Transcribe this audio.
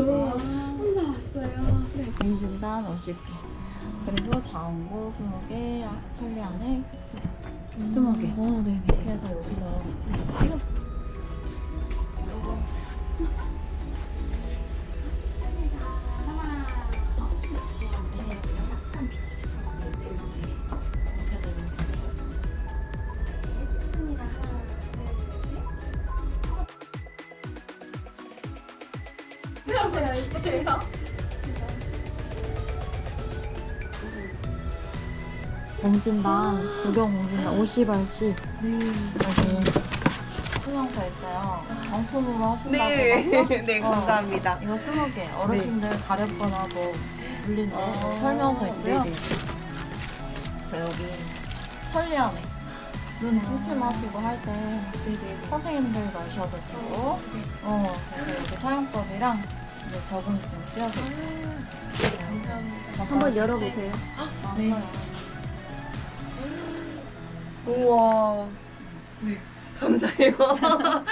혼자 왔어요. 네. 공진단 50개 그리고 자원고 20개 천리 안에 20개 어, 네네. 그래서 여기서 찍어 공진단 구경 공진단 50알씩 여기 설명서 있어요. 정품으로 하신다고 네, 네 어. 감사합니다. 이거 20개. 어르신들 가렵거나 뭐 물린데 아, 설명서 있고요. 네네. 그리고 여기 천리안에 눈 침침하시고 할때 선생님들 넣으셔도 되고 어 그래서 이렇게 사용법이 랑 이제 적응증 쓰여져 있어요 감사합니다 한번 열어보세요. 네. 우와. 네 감사해요.